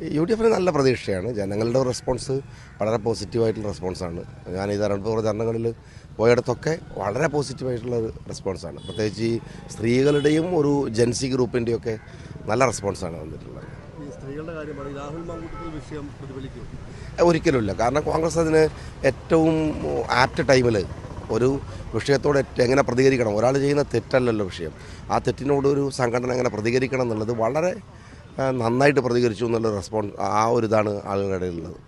U D എഫിന് നല്ല പ്രതീക്ഷയാണ്. ജനങ്ങളുടെ റെസ്പോൺസ് വളരെ പോസിറ്റീവായിട്ടുള്ള റെസ്പോൺസാണ് ഞാൻ ഈ തെരഞ്ഞെടുപ്പ് പ്രചാരണങ്ങളിൽ പോയടത്തൊക്കെ വളരെ പോസിറ്റീവായിട്ടുള്ള ഒരു റെസ്പോൺസാണ് പ്രത്യേകിച്ച് ഈ സ്ത്രീകളുടെയും ഒരു ജൻസി ഗ്രൂപ്പിന്റെയും ഒക്കെ നല്ല റെസ്പോൺസാണ് വന്നിട്ടുള്ളത്. ഒരിക്കലുമില്ല. കാരണം കോൺഗ്രസ് അതിന് ഏറ്റവും ആപ്റ്റ് ടൈമിൽ ഒരു വിഷയത്തോട് എങ്ങനെ പ്രതികരിക്കണം? ഒരാൾ ചെയ്യുന്ന തെറ്റല്ലല്ലോ വിഷയം. ആ തെറ്റിനോട് ഒരു സംഘടന എങ്ങനെ പ്രതികരിക്കണം എന്നുള്ളത് വളരെ നന്നായിട്ട് പ്രതികരിച്ചു എന്നുള്ള റെസ്പോൺസ് ആ ഒരു ഇതാണ് ആളുകളുടെ ഇടയിലുള്ളത്.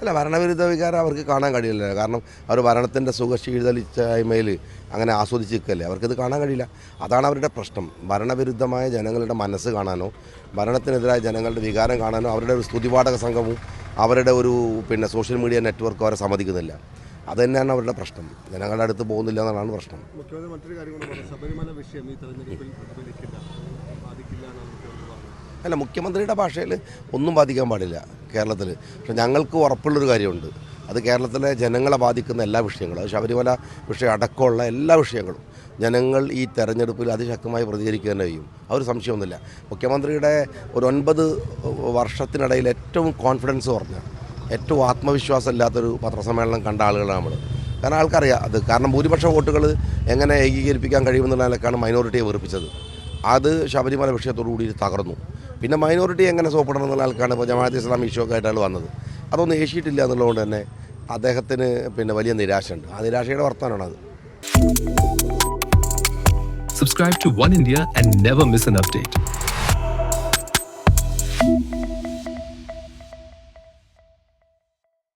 അല്ല ഭരണവിരുദ്ധ വികാരം അവർക്ക് കാണാൻ കഴിയില്ല. കാരണം അവർ ഭരണത്തിന്റെ സുഖശീതളിച്ചായ്മയിൽ അങ്ങനെ ആസ്വദിച്ച് നിൽക്കല്ലേ അവർക്കിത് കാണാൻ കഴിയില്ല. അതാണ് അവരുടെ പ്രശ്നം. ഭരണവിരുദ്ധമായ ജനങ്ങളുടെ മനസ്സ് കാണാനോ ഭരണത്തിനെതിരായ ജനങ്ങളുടെ വികാരം കാണാനോ അവരുടെ ഒരു സ്തുതിപാഠക സംഘവും അവരുടെ ഒരു പിന്നെ സോഷ്യൽ മീഡിയ നെറ്റ്വർക്കും അവരെ സമ്മതിക്കുന്നില്ല. അത് തന്നെയാണ് അവരുടെ പ്രശ്നം. ജനങ്ങളുടെ അടുത്ത് പോകുന്നില്ല എന്നാണ് പ്രശ്നം. മുഖ്യമന്ത്രി മറ്റൊരു കാര്യം കൂടെ പറഞ്ഞു ശബരിമല വിഷയം ഈ തെരഞ്ഞെടുപ്പിൽ ബാധിക്കില്ല അല്ല മുഖ്യമന്ത്രിയുടെ ഭാഷയിൽ ഒന്നും ബാധിക്കാൻ പാടില്ല കേരളത്തിൽ. പക്ഷെ ഞങ്ങൾക്ക് ഉറപ്പുള്ളൊരു കാര്യമുണ്ട്. അത് കേരളത്തിലെ ജനങ്ങളെ ബാധിക്കുന്ന എല്ലാ വിഷയങ്ങളും അത് ശബരിമല വിഷയം അടക്കമുള്ള എല്ലാ വിഷയങ്ങളും ജനങ്ങൾ ഈ തെരഞ്ഞെടുപ്പിൽ അതിശക്തമായി പ്രതികരിക്കുക തന്നെ ചെയ്യും. ആ ഒരു സംശയമൊന്നുമില്ല. മുഖ്യമന്ത്രിയുടെ ഒരു ഒൻപത് വർഷത്തിനിടയിൽ ഏറ്റവും കോൺഫിഡൻസ് കുറഞ്ഞ ഏറ്റവും ആത്മവിശ്വാസം ഇല്ലാത്തൊരു പത്രസമ്മേളനം കണ്ട ആളുകളാണ് നമ്മൾ കാരണം ആൾക്കറിയാം അത്. കാരണം ഭൂരിപക്ഷ വോട്ടുകൾ എങ്ങനെ ഏകീകരിപ്പിക്കാൻ കഴിയുമെന്നുള്ള നിലക്കാണ് മൈനോറിറ്റിയെ വെറുപ്പിച്ചത്. അത് ശബരിമല വിഷയത്തോടു കൂടി തകർന്നു. പിന്നെ മൈനോറിറ്റി എങ്ങനെ സോപ്പിടണം എന്നുള്ള ആൾക്കാണ് ഇപ്പോൾ ജമാഅത്ത് ഇസ്ലാം ഇഷ്യൂ ഒക്കെ ആയിട്ടാണ് വന്നത്. അതൊന്നും ഏശിയിട്ടില്ല എന്നുള്ളതുകൊണ്ട് തന്നെ അദ്ദേഹത്തിന് പിന്നെ വലിയ നിരാശയുണ്ട്. ആ നിരാശയുടെ വർത്തമാനമാണ് അത്. Subscribe to one India and never miss an update.